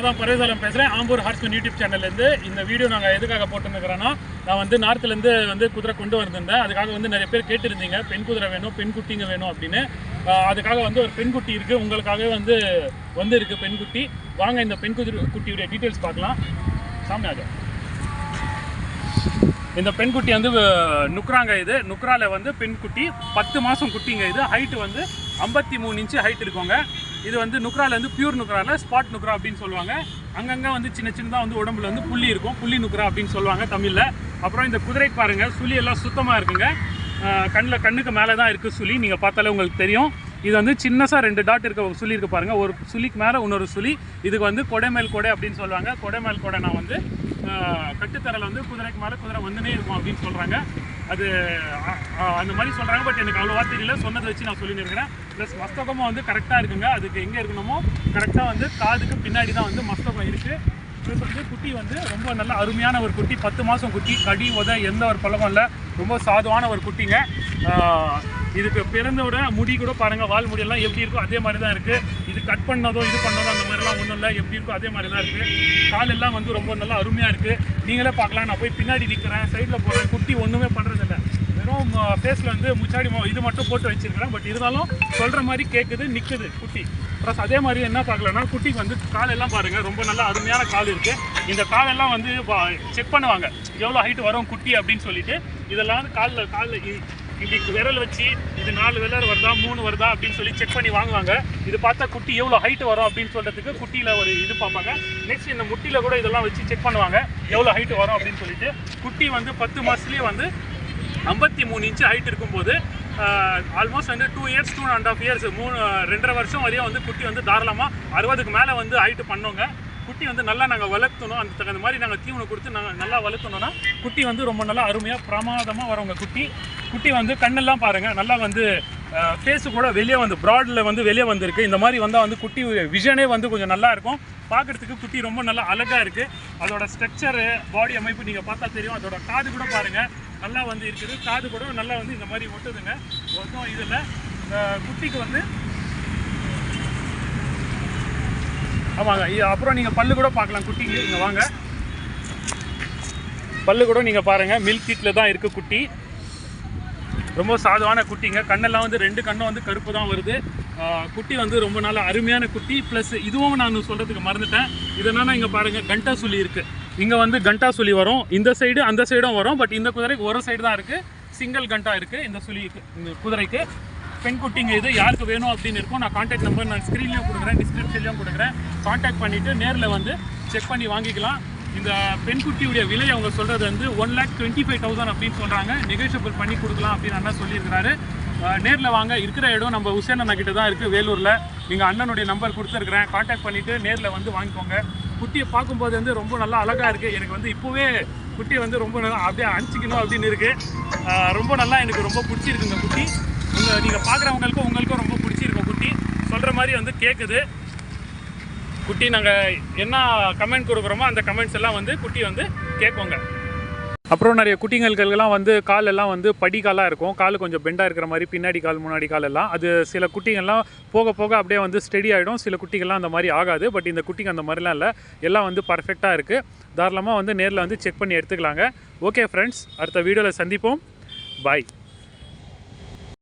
நான் தான் பரவேசாலம் பேசுகிறேன் ஆம்பூர் ஹார்ஸ்மன் யூடியூப் சேனல்லேருந்து இந்த வீடியோ நாங்கள் எதுக்காக போட்டுருக்கிறோன்னா நான் வந்து நார்த்துலேருந்து வந்து குதிரை கொண்டு வந்திருந்தேன். அதுக்காக வந்து நிறைய பேர் கேட்டிருந்தீங்க. பெண் குதிரை வேணும் பெண் குட்டிங்க வேணும் அப்படின்னு. அதுக்காக வந்து ஒரு பெண் குட்டி இருக்குது உங்களுக்காகவே வந்து வந்து இருக்குது பெண் குட்டி. வாங்க இந்த பெண் குதிரை குட்டியுடைய டீட்டெயில்ஸ் பார்க்கலாம். சாமியாக இந்த பெண்குட்டி வந்து நுக்ராங்க இது. நுக்ராவில் வந்து பெண்குட்டி பத்து மாதம் குட்டிங்க இது. ஹைட்டு வந்து ஐம்பத்தி மூணு இன்ச்சு ஹைட் இருக்குங்க. இது வந்து நுக்ரால வந்து பியூர் நுக்ரால ஸ்பாட் நுக்ரா அப்படின்னு சொல்லுவாங்க. அங்கங்கே வந்து சின்ன சின்னதாக வந்து உடம்புல வந்து புள்ளி இருக்கும். புள்ளி நுக்ரா அப்படின்னு சொல்லுவாங்க தமிழில். அப்புறம் இந்த குதிரை பாருங்கள் சுழி எல்லாம் சுத்தமாக இருக்குங்க. கண்ணில் கண்ணுக்கு மேலே தான் இருக்குது சுழி நீங்கள் பார்த்தாலே உங்களுக்கு தெரியும். இது வந்து சின்னசாக ரெண்டு டாட் இருக்க ஒரு சுழி பாருங்கள் ஒரு சுழிக்கு மேலே இன்னொரு சுழி இதுக்கு வந்து கொடைமேல் கொடை அப்படின்னு சொல்லுவாங்க. கொடைமேல் கொடை நான் வந்து ஆஹ், கட்டுத்தரையில் வந்து குதிரைக்கு மேலே குதிரை வந்துனே இருக்கும் அப்படின்னு சொல்கிறாங்க அது அந்த மாதிரி சொல்கிறாங்க பட் எனக்கு அவ்வளோவா தெரியல. சொன்னதை வச்சு நான் சொல்லியிருக்கிறேன். ப்ளஸ் மஸ்தகமும் வந்து கரெக்டாக இருக்குங்க. அதுக்கு எங்கே இருக்கணுமோ கரெக்டாக வந்து காதுக்கு பின்னாடி தான் வந்து மஸ்தகம் இருக்குது ப்ளஸ் வந்து குட்டி வந்து ரொம்ப நல்ல அருமையான ஒரு குட்டி. பத்து மாதம் குட்டி. கடி உத எந்த ஒரு பழமும் இல்லை. ரொம்ப சாதுவான ஒரு குட்டிங்க. இதுக்கு பிறந்தோட முடி கூட பாருங்கள் வால் முடியெல்லாம் எப்படி இருக்கோ அதே மாதிரி தான் இருக்குது இது கட் பண்ணதோ இது பண்ணதோ அந்த மாதிரிலாம் ஒன்றும் இல்லை. எப்படி இருக்கோ அதே மாதிரி தான் இருக்குது கால் எல்லாம் வந்து ரொம்ப நல்லா அருமையாக இருக்குது நீங்களே பார்க்கலாம். நான் போய் பின்னாடி நிற்கிறேன் சைடில் போகிறேன் குட்டி ஒன்றுமே பண்ணுறதில்ல வெறும் ஃபேஸில் வந்து முச்சாடி இது மட்டும் போட்டு வச்சுருக்கிறேன். பட் இருந்தாலும் சொல்கிற மாதிரி கேட்குது நிற்குது குட்டி. ப்ளஸ் அதே மாதிரி என்ன பார்க்கலன்னா குட்டிக்கு வந்து காலெல்லாம் பாருங்கள் ரொம்ப நல்லா அருமையான கால் இருக்குது இந்த காலெல்லாம் வந்து செக் பண்ணுவாங்க. எவ்வளோ ஹைட் வரும் குட்டி அப்படின்னு சொல்லிட்டு. இதெல்லாம் வந்து காலில் காலில் இப்படி விரல் வச்சு இது நாலு விரல் வருதா மூணு வருதா அப்படின்னு சொல்லி செக் பண்ணி வாங்குவாங்க. இது பார்த்தா குட்டி எவ்வளோ ஹைட் வரும் அப்படின்னு சொல்கிறதுக்கு குட்டியில் ஒரு இது பார்ப்பாங்க. நெக்ஸ்ட் இந்த முட்டியில் கூட இதெல்லாம் வச்சு செக் பண்ணுவாங்க. எவ்வளோ ஹைட் வரும் அப்படின்னு சொல்லிட்டு. குட்டி வந்து பத்து மாதத்துலேயே வந்து ஐம்பத்தி மூணு இன்ச்சு ஹைட் இருக்கும்போது ஆல்மோஸ்ட் வந்து two years two and half years மூணு ரெண்டரை வருஷம் வரையும் வந்து குட்டி வந்து தாராளமாக அறுபதுக்கு மேலே வந்து ஹைட்டு பண்ணோங்க. குட்டி வந்து நல்லா நாங்கள் வளர்த்தணும். அந்த தகுந்த மாதிரி நாங்கள் தீவனம் கொடுத்து நாங்கள் நல்லா வளர்த்தணும்னா குட்டி வந்து ரொம்ப நல்லா அருமையாக பிரமாதமாக வரவங்க குட்டி. குட்டி வந்து கண்ணெல்லாம் பாருங்கள் நல்லா வந்து ஃபேஸு கூட வெளியே வந்து ப்ராடில் வந்து வெளியே வந்திருக்கு. இந்த மாதிரி வந்தால் வந்து குட்டி விஷனே வந்து கொஞ்சம் நல்லா இருக்கும். பார்க்குறதுக்கு குட்டி ரொம்ப நல்லா அழகாக இருக்குது அதோட ஸ்ட்ரக்சரு பாடி அமைப்பு நீங்கள் பார்த்தா தெரியும். அதோட காது கூட பாருங்கள் நல்லா வந்து இருக்குது. காது கூட நல்லா வந்து இந்த மாதிரி ஒட்டுதுங்க. ஒன்றும் இதில் குட்டிக்கு வந்து ஆமாங்க இது அப்புறம் நீங்கள் பல்லு கூட பார்க்கலாம் குட்டிங்க. இங்கே வாங்க. பல்லு கூட நீங்கள் பாருங்கள் மில்க் கீட்டில் தான் இருக்குது குட்டி. ரொம்ப சாதுவான குட்டிங்க. கண்ணெல்லாம் வந்து ரெண்டு கண்ணும் வந்து கருப்பு தான் வருது. குட்டி வந்து ரொம்ப நல்ல அருமையான குட்டி. ப்ளஸ் இதுவும் நான் சொல்கிறதுக்கு மறந்துட்டேன். இது என்னன்னா இங்கே பாருங்கள் கண்டா சுழி இருக்குது இங்கே வந்து கண்டா சுழி வரும். இந்த சைடு அந்த சைடும் வரும். பட் இந்த குதிரைக்கு ஒரு சைடு தான் இருக்குது சிங்கிள் கண்டா இருக்குது இந்த சுழிக்கு இந்த குதிரைக்கு. பெண் குட்டிங்க இது யாருக்கு வேணும் அப்படின்னு இருக்கும் நான் காண்டாக்ட் நம்பர் நான் ஸ்க்ரீன்லேயும் கொடுக்குறேன் டிஸ்கிரிப்ஷன்லையும் கொடுக்குறேன். காண்டாக்ட் பண்ணிவிட்டு நேரில் வந்து செக் பண்ணி வாங்கிக்கலாம். இந்த பெண் குட்டியுடைய விலை அவங்க சொல்கிறது வந்து one lakh twenty five thousand அப்படின்னு சொல்கிறாங்க நெகோஷியபிள் பண்ணி கொடுக்கலாம் அப்படின்னு அண்ணா சொல்லியிருக்கிறாரு. நேரில் வாங்க. இருக்கிற இடம் நம்ம உசேன் அண்ணா கிட்ட தான் இருக்குது வேலூரில். நீங்கள் அண்ணனுடைய நம்பர் கொடுத்துருக்குறேன். காண்டாக்ட் பண்ணிவிட்டு நேரில் வந்து வாங்கிக்கோங்க. குட்டியை பார்க்கும்போது வந்து ரொம்ப நல்லா அழகாக இருக்குது எனக்கு வந்து இப்போவே குட்டியை வந்து ரொம்ப நல்லா அப்படியே அனுச்சிக்கணும் அப்படின்னு இருக்குது ரொம்ப நல்லா எனக்கு ரொம்ப பிடிச்சிருக்கு இந்த குட்டி. உங்கள் நீங்கள் பார்க்குறவங்களுக்கும் உங்களுக்கும் ரொம்ப பிடிச்சிருக்கும் குட்டி. சொல்கிற மாதிரி வந்து கேட்குது குட்டி நாங்கள் என்ன கமெண்ட் கொடுக்குறோமோ அந்த கமெண்ட்ஸ் எல்லாம் வந்து குட்டி வந்து கேட்போங்க. அப்புறம் நிறைய குட்டிங்களுக்கெல்லாம் வந்து கால் எல்லாம் வந்து படிக்காலாக இருக்கும். கால் கொஞ்சம் பெண்டாக இருக்கிற மாதிரி பின்னாடி கால் முன்னாடி கால் எல்லாம். அது சில குட்டிங்கள்லாம் போக போக அப்படியே வந்து ஸ்டெடி ஆகிடும் சில குட்டிகள்லாம் அந்த மாதிரி ஆகாது. பட் இந்த குட்டிங்க அந்த மாதிரிலாம் இல்லை. எல்லாம் வந்து பர்ஃபெக்டாக இருக்குது தாராளமாக வந்து நேரில் வந்து செக் பண்ணி எடுத்துக்கலாங்க. ஓகே ஃப்ரெண்ட்ஸ் அடுத்த வீடியோவில் சந்திப்போம். பாய்